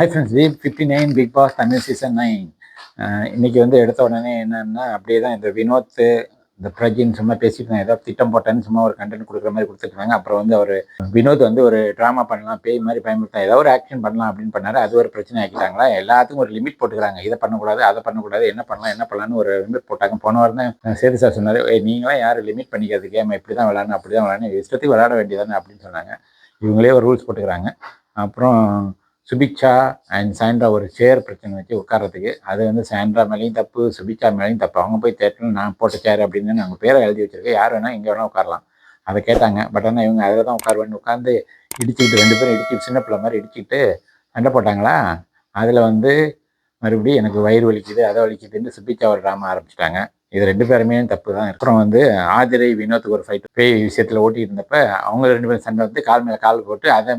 Hi friends week fifty nine Bigg Boss Tamil season nine இன்னைக்கு வந்து எடுத்த உடனே என்னன்னா அப்படியே தான் இந்த வினோத் இந்த பிரஜின் சும்மா பேசிட்டு இருந்தாங்க. ஏதோ திட்டம் போட்டேன்னு சும்மா ஒரு கண்டென்ட் கொடுக்குற மாதிரி கொடுத்துருக்காங்க அப்புறம் வந்து அவர் வினோத் வந்து ஒரு ட்ராமா பண்ணலாம் பேய் மாதிரி பயன்படுத்தலாம் ஏதோ ஒரு ஆக்ஷன் பண்ணலாம் அப்படின்னு பண்ணாரு. அது ஒரு பிரச்சனை ஆக்கிட்டாங்களா? எல்லாத்துக்கும் ஒரு லிமிட் போட்டுக்கிறாங்க. இதை பண்ணக்கூடாது அதை பண்ணக்கூடாது என்ன பண்ணலாம் என்ன பண்ணலாம்னு ஒரு லிமிட் போட்டாங்க. போன வாரம் தான் சேது சார் சொன்னார் நீங்களாம் யாரும் லிமிட் பண்ணிக்கிறது கேம் இப்படி தான் விளாடணும் அப்படி தான் விளாடணும். இஷ்டத்துக்கு விளாட வேண்டியதானே அப்படின்னு சொன்னாங்க. இவங்களே ஒரு ரூல்ஸ் போட்டுக்கிறாங்க. அப்புறம் சுபிக்ஷா அண்ட் சாண்ட்ரா ஒரு சேர் பிரச்சனை வச்சு உட்கார்றதுக்கு அது வந்து சாண்ட்ரா மேலேயும் தப்பு சுபிக்ஷா மேலேயும் தப்பு. அவங்க போய் தேட்டரில் நான் போட்ட சேர் அப்படின்னு நாங்கள் பேரை எழுதி வச்சிருக்கேன் யார் வேணால் இங்கே வேணால் உட்காரலாம். அதை கேட்டாங்க. பட் ஆனால் இவங்க அதில் தான் உட்காருவேன்னு உட்காந்து இடிச்சுக்கிட்டு ரெண்டு பேரும் இடிச்சு சின்ன பிள்ளை மாதிரி இடிச்சுக்கிட்டு சண்டை போட்டாங்களா? அதில் வந்து மறுபடியும் எனக்கு வயிறு வலிக்குது அதை வலிக்குதுன்னு சுபிக்ஷா ஒரு ட்ராமா ஆரம்பிச்சிட்டாங்க. இது ரெண்டு பேருமே தப்பு தான். அப்புறம் வந்து ஆதிரை வினோத்துக்கு ஒரு ஃபைட் பேய் விஷயத்தில் ஓட்டிட்டு இருந்தப்ப அவங்க ரெண்டு பேரும் சண்டை வந்து கால் மேலே கால் போட்டு அதை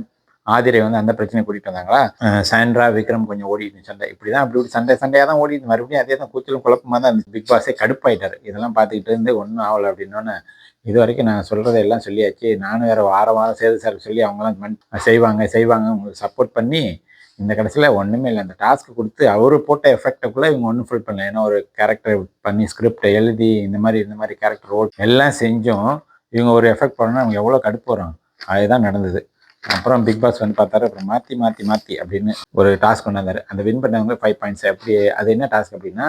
ஆதிரை வந்து அந்த பிரச்சனை கூட்டிட்டு வந்தாங்களா? சாண்ட்ரா விக்ரம் கொஞ்சம் ஓடிட்டு சண்டை. இப்படி தான் அப்படி இப்படி சண்டை சண்டையாக தான் ஓடிட்டு மறுபடியும் அதே தான் கூச்சலும் குழப்பமாக தான் இருந்துச்சு. பிக் பாஸே கடுப்பாயிட்டாரு. இதெல்லாம் பார்த்துக்கிட்டு இருந்து ஒன்றும் ஆகலை அப்படின்னோன்னு இது வரைக்கும் நான் சொல்கிறத எல்லாம் சொல்லியாச்சு. நானும் வேறு வாரம் வாரம் சேது சார் சொல்லி அவங்களாம் செய்வாங்க செய்வாங்க. உங்களுக்கு சப்போர்ட் பண்ணி இந்த கடைசியில் ஒன்றுமே இல்லை. அந்த டாஸ்க் கொடுத்து அவரு போட்ட எஃபெக்டுக்குள்ளே இவங்க ஒன்றும் ஃபுல் பண்ணல. ஏன்னா ஒரு கேரக்டர் பண்ணி ஸ்கிரிப்டை எழுதி இந்த மாதிரி இந்த மாதிரி கேரக்டர் ரோல் எல்லாம் செஞ்சும். இவங்க ஒரு எஃபெக்ட் பண்ணால் அவங்க எவ்வளோ கடுப்பு வரும். அதுதான் நடந்தது. அப்புறம் பிக் பாஸ் வந்து பார்த்தாரு அப்புறம் மாற்றி மாற்றி மாற்றி அப்படின்னு ஒரு டாஸ்க் கொண்டாந்தாரு அந்த வின் பண்ணவங்க ஃபைவ் பாயிண்ட்ஸ் அப்படி அது என்ன டாஸ்க் அப்படின்னா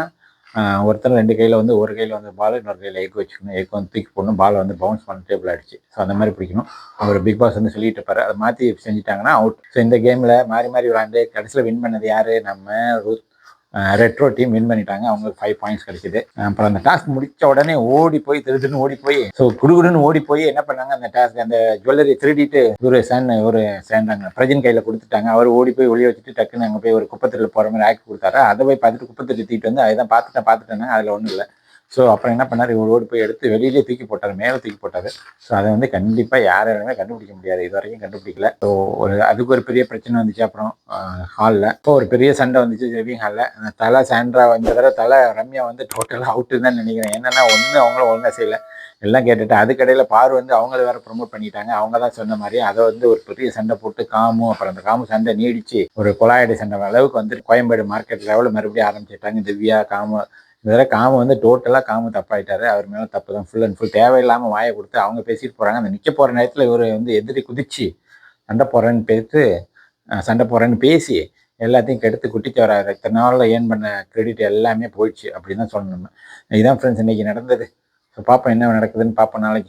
ஒருத்தர் ரெண்டு கையில் வந்து ஒரு கையில் வந்து பால் இன்னொரு கையில் எக் வச்சுக்கணும். எக் வந்து தூக்கி போடணும். பால் வந்து பவுன்ஸ் பண்ண டேபிள் ஆகிடுச்சு ஸோ அந்த மாதிரி பிடிக்கணும். அவர் பிக் பாஸ் வந்து சொல்லிட்டு இருப்பாரு. அதை மாற்றி செஞ்சுட்டாங்கன்னா அவுட் ஸோ இந்த கேமில் மாறி மாறி விளாண்டு கடைசியில் வின் பண்ணது யார்? நம்ம ரூத் ரெட்ரோ டீம் வின் பண்ணிட்டாங்க. அவங்களுக்கு ஃபைவ் பாயிண்ட்ஸ் கிடைச்சிது அப்புறம் அந்த டாஸ்க் முடிச்ச உடனே ஓடி போய் திருடுன்னு ஓடி போய் ஸோ குடுகுடுன்னு ஓடி போய் என்ன பண்ணாங்க? அந்த டாஸ்க் அந்த ஜுவல்லரி திருடிட்டு ஒரு சன் ஒரு சேர்ந்தாங்க பிரஜன் கையில் கொடுத்துட்டாங்க. அவர் ஓடி போய் ஒளிய வச்சுட்டு டக்குன்னு அங்கே போய் ஒரு குப்பத்தில் போகிற மாதிரி ஆக்கி கொடுத்தாரு. அதை போய் பார்த்துட்டு குப்பத்தில் தூக்கிட்டு வந்து அதை தான் பார்த்துட்டேன் பார்த்துட்டேன்னா அதில் ஒன்றும் இல்லை. ஸோ அப்புறம் என்ன பண்ணார்? இவர் ஓடு போய் எடுத்து வெளியிலே தூக்கி போட்டார் மேலே தூக்கி போட்டார். ஸோ அதை வந்து கண்டிப்பாக யாராலுமே கண்டுபிடிக்க முடியாது. இது வரைக்கும் கண்டுபிடிக்கல. ஸோ ஒரு அதுக்கு ஒரு பெரிய பிரச்சனை வந்துச்சு. அப்புறம் ஹாலில் இப்போ ஒரு பெரிய சண்டை வந்துச்சு ஜெவிங் ஹாலில் தலை சாண்ட்ரா இந்த தடவை தலை ரம்யா வந்து டோட்டலாக அவுட்டு தான் நினைக்கிறேன். என்னென்னா ஒன்று அவங்களும் ஒழுங்காக செய்யலை. எல்லாம் கேட்டுட்டு அதுக்கடையில் பார் வந்து அவங்கள வேற ப்ரொமோட் பண்ணிட்டாங்க. அவங்க தான் சொன்ன மாதிரி அதை வந்து ஒரு பெரிய சண்டை போட்டு காமு அப்புறம் அந்த காமு சண்டை நீடிச்சு ஒரு கொலாயடி சண்டை அளவுக்கு வந்து கோயம்பேடு மார்க்கெட் லெவலில் மறுபடியும் ஆரம்பிச்சிட்டாங்க. திவ்யா காமு இந்த காம வந்து டோட்டலாக காமு தப்பாயிட்டாரு. அவர் மேலே தப்பு தான். ஃபுல் அண்ட் ஃபுல் தேவையில்லாமல் வாயை கொடுத்து அவங்க பேசிட்டு போகிறாங்க அந்த நிற்க போகிற நேரத்தில் இவர் வந்து எதிரி குதிச்சு சண்டை போகிறேன்னு பேத்து சண்டை போகிறேன்னு பேசி எல்லாத்தையும் கெடுத்து குட்டிச்சு வராரு இத்தனை நாளில் ஏர்ன் பண்ண கிரெடிட் எல்லாமே போயிடுச்சு அப்படின்னு தான் சொல்லணும். இதுதான் ஃப்ரெண்ட்ஸ் இன்றைக்கி நடந்தது. ஸோ பார்ப்போம் என்ன நடக்குதுன்னு பார்ப்போம் நாளைக்கு.